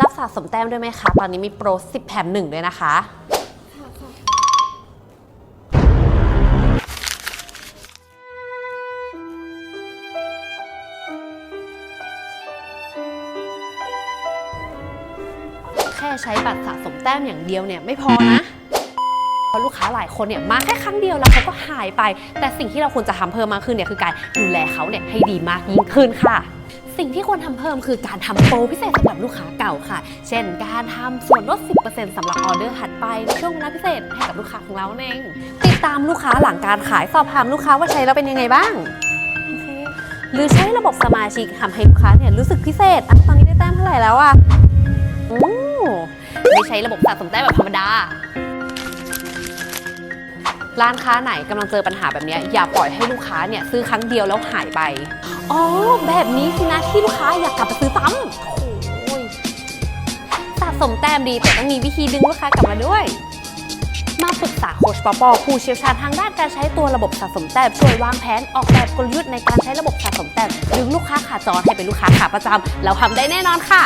รับสะสมแต้มด้วยไหมคะ ตอนนี้มีโปร 10 แถม1ด้วยนะคะ แค่ใช้บัตรสะสมแต้มอย่างเดียวเนี่ยไม่พอนะเพราะลูกค้าหลายคนเนี่ยมาแค่ครั้งเดียวแล้วเขาก็หายไป แต่สิ่งที่เราควรจะทำเพิ่มมากขึ้นเนี่ยคือการดูแลเขาเนี่ยให้ดีมากยิ่งขึ้นค่ะ สิ่งที่ควรทำเพิ่มคือการทำโปรพิเศษสำหรับลูกค้าเก่าค่ะ เช่น การทำส่วนลด 10%สำหรับออเดอร์ถัดไปในช่วงเวลาพิเศษให้กับลูกค้าของเราเองติดตามลูกค้าหลังการขายสอบถามลูกค้าว่าใช้แล้วเป็นยังไงบ้างโอเคหรือใช้ระบบสมาชิกทำให้ลูกค้าเนี่ยรู้สึกพิเศษอะตอนนี้ได้แต้มเท่าไหร่แล้วอะโอ้ไม่ใช้ระบบสะสมแต้มแบบธรรมดา ร้านค้าไหนกำลังเจอปัญหาแบบเนี้ยอย่าปล่อยให้ลูกค้าเนี่ยซื้อครั้งเดียวแล้วหายไป อ๋อ แบบนี้สินะที่ลูกค้าอยากกลับมาซื้อซ้ำโอ้ยสะสมแต้มดีแต่ต้องมีวิธีดึงลูกค้ากลับมาด้วย มาปรึกษาโคชปอปอผู้เชี่ยวชาญทางด้านการใช้ตัวระบบสะสมแต้มช่วยวางแผนออกแบบกลยุทธ์ในการใช้ระบบสะสมแต้มดึงลูกค้าขาจรให้เป็นลูกค้าขาประจำเราทำได้แน่นอนค่ะ